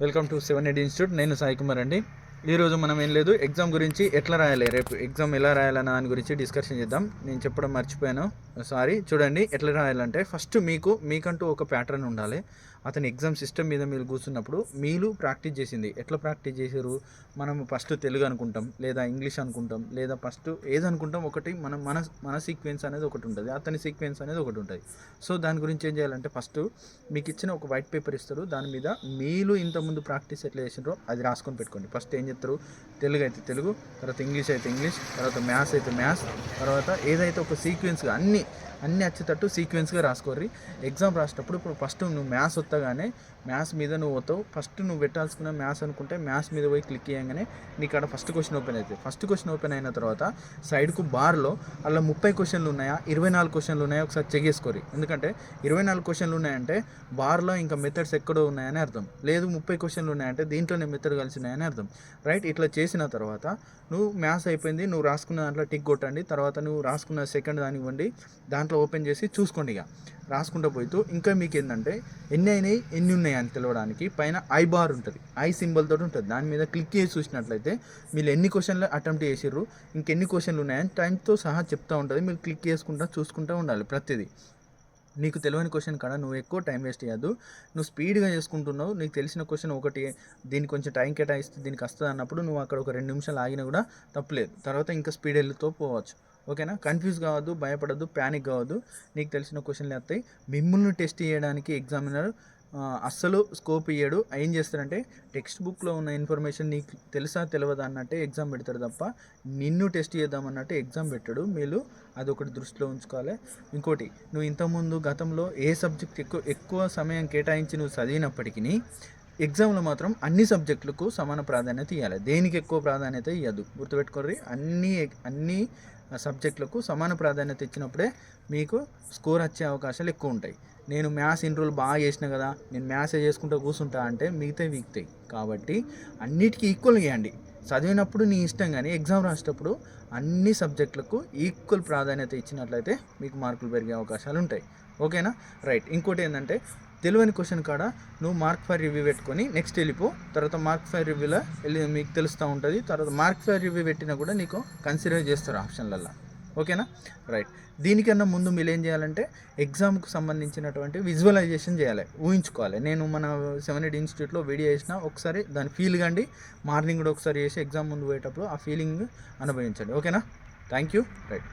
Welcome to seven eight institute. నేను సాయి కుమార్ అండి. ఈరోజు మనం ఏం లేదు ఎగ్జామ్ గురించి ఎట్లా రాయాలి రేపు ఎగ్జామ్ ఎలా రాయాలన్న దాని గురించి డిస్కషన్ చేద్దాం. నేను చెప్పడం మర్చిపోయాను. సారీ చూడండి ఎట్లా రాయాలంటే ఫస్ట్ మీకు మీకంటూ ఒక ప్యాటర్న్ ఉండాలి. అతని ఎగ్జామ్ సిస్టమ్ మీద మీరు కూర్చున్నప్పుడు మీరు ప్రాక్టీస్ చేసింది. ఎట్లా ప్రాక్టీస్ చేశారు? మనం ఫస్ట్ తెలుగు అనుకుంటాం లేదా ఇంగ్లీష్ అనుకుంటాం లేదా ఫస్ట్ ఏదనుకుంటాం అనుకుంటాం ఒకటి మనం మన మన సీక్వెన్స్ అనేది ఒకటి ఉంటుంది. అతని సీక్వెన్స్ అనేది ఒకటి ఉంటుంది. సో దాని గురించి ఏం చేయాలంటే ఫస్ట్ మీకు ఇచ్చిన ఒక వైట్ పేపర్ ఇస్తారు. దాని మీద మీరు ఇంతకుముందు ప్రాక్టీస్ ఎట్లా చేసినారో అది రాసుకొని పెట్టుకోండి. ఫస్ట్ ఏం చెప్తారు తెలుగు అయితే తెలుగు తర్వాత ఇంగ్లీష్ అయితే ఇంగ్లీష్ తర్వాత మ్యాథ్స్ అయితే మ్యాథ్స్ తర్వాత ఏదైతే ఒక సీక్వెన్స్గా అన్ని అన్ని వచ్చేటట్టు సీక్వెన్స్గా రాసుకోర్రి. ఎగ్జామ్ రాసేటప్పుడు ఇప్పుడు ఫస్ట్ నువ్వు మ్యాథ్స్ వస్తాగానే మ్యాథ్స్ మీద నువ్వు పోతావు ఫస్ట్ నువ్వు పెట్టాల్సుకున్న మ్యాథ్స్ అనుకుంటే మ్యాథ్స్ మీద పోయి క్లిక్ చేయగానే నీకు అక్కడ ఫస్ట్ క్వశ్చన్ ఓపెన్ అవుతుంది ఫస్ట్ క్వశ్చన్ ఓపెన్ అయిన తర్వాత సైడ్కు బార్లో అలా ముప్పై క్వశ్చన్లు ఉన్నాయా? ఇరవై నాలుగు క్వశ్చన్లు ఉన్నాయా? ఒకసారి చెక్ చేసుకోరి ఎందుకంటే ఇరవై నాలుగు క్వశ్చన్లు ఉన్నాయంటే బార్లో ఇంకా మెథడ్స్ ఎక్కడో ఉన్నాయని అర్థం. లేదు ముప్పై క్వశ్చన్లు ఉన్నాయంటే దీంట్లోనే మెథడ్ కలిసి ఉన్నాయని అర్థం. రైట్? ఇట్లా చేసిన తర్వాత నువ్వు మ్యాథ్స్ అయిపోయింది నువ్వు రాసుకున్న దాంట్లో టిక్ కొట్టండి తర్వాత నువ్వు రాసుకున్న సెకండ్ దానివ్వండి దాంట్లో ఓపెన్ చేసి చూసుకోండి ఇక. రాసుకుంటూ పోతూ ఇంకా మీకు ఏంటంటే ఎన్ని అయినాయి? ఎన్ని ఉన్నాయి అని తెలవడానికి పైన ఐ బార్ ఉంటుంది. ఐ సింబల్ తోటి ఉంటుంది. దాని మీద క్లిక్ చేసి చూసినట్లయితే మీరు ఎన్ని క్వశ్చన్లు అటెంప్ట్ చేసిర్రు ఇంకెన్ని క్వశ్చన్లు ఉన్నాయని టైంతో సహా చెప్తూ ఉంటుంది. మీరు క్లిక్ చేసుకుంటూ చూసుకుంటూ ఉండాలి ప్రతిదీ. నీకు తెలియని క్వశ్చన్ కాడ? నువ్వు ఎక్కువ టైం వేస్ట్ చేయద్దు. నువ్వు స్పీడ్గా చేసుకుంటున్నావు. నీకు తెలిసిన క్వశ్చన్ ఒకటి దీనికి కొంచెం టైం కేటాయిస్తే దీనికి వస్తుంది అన్నప్పుడు నువ్వు అక్కడ ఒక రెండు నిమిషాలు ఆగినా కూడా తప్పలేదు. తర్వాత ఇంకా స్పీడ్ వెళ్ళితో పోవచ్చు. ఓకేనా? కన్ఫ్యూజ్ కావద్దు భయపడద్దు ప్యానిక్ కావద్దు. నీకు తెలిసిన క్వశ్చన్లు వస్తాయి. మిమ్మల్ని టెస్ట్ చేయడానికి ఎగ్జామినర్ అస్సలు స్కోప్ ఇయ్యడు. ఏం చేస్తాడంటే టెక్స్ట్ బుక్లో ఉన్న ఇన్ఫర్మేషన్ నీకు తెలుసా తెలియదా అన్నట్టే ఎగ్జామ్ పెడతాడు తప్ప నిన్ను టెస్ట్ చేద్దాం అన్నట్టే ఎగ్జామ్ పెట్టాడు. మీరు అదొకటి దృష్టిలో ఉంచుకోవాలి. ఇంకోటి నువ్వు ఇంతకుముందు గతంలో ఏ సబ్జెక్ట్ ఎక్కువ ఎక్కువ సమయం కేటాయించి నువ్వు చదివినప్పటికీ ఎగ్జామ్లో మాత్రం అన్ని సబ్జెక్టులకు సమాన ప్రాధాన్యత ఇవ్వాలి దేనికి ఎక్కువ ప్రాధాన్యత ఇవ్వద్దు గుర్తుపెట్టుకోర్రి అన్ని అన్ని సబ్జెక్టులకు సమాన ప్రాధాన్యత ఇచ్చినప్పుడే మీకు స్కోర్ వచ్చే అవకాశాలు ఎక్కువ ఉంటాయి. నేను మ్యాథ్స్ ఇన్ని రోజులు బాగా చేసిన కదా నేను మ్యాథ్స్ చేసుకుంటూ కూర్చుంటా అంటే మిగతా వీక్తాయి. కాబట్టి అన్నిటికీ ఈక్వల్ చేయండి. చదివినప్పుడు నీ ఇష్టం కానీ ఎగ్జామ్ రాసేటప్పుడు అన్ని సబ్జెక్టులకు ఈక్వల్ ప్రాధాన్యత ఇచ్చినట్లయితే మీకు మార్కులు పెరిగే అవకాశాలు ఉంటాయి. ఓకేనా? రైట్. ఇంకోటి ఏంటంటే తెలియని క్వశ్చన్ కాడ నువ్వు మార్క్ ఫైర్ రివ్యూ పెట్టుకొని నెక్స్ట్ వెళ్ళిపో. తర్వాత మార్క్ ఫైర్ రివ్యూలో వెళ్ళి మీకు తెలుస్తూ ఉంటుంది. తర్వాత మార్క్ ఫైర్ రివ్యూ పెట్టినా కూడా నీకు కన్సిడర్ చేస్తారు ఆప్షన్లల్లో ఓకేనా? రైట్. దీనికన్నా ముందు మీరు ఏం చేయాలంటే ఎగ్జామ్కు సంబంధించినటువంటి విజువలైజేషన్ చేయాలి ఊహించుకోవాలి. నేను మన సెవెన్ ఎయిట్ ఇన్స్టిట్యూట్లో వీడియో చేసిన ఒకసారి దాని ఫీల్ కండి. మార్నింగ్ కూడా ఒకసారి చేసి ఎగ్జామ్ ముందు పోయేటప్పుడు ఆ ఫీలింగ్ అనుభవించండి. ఓకేనా? Thank you. రైట్.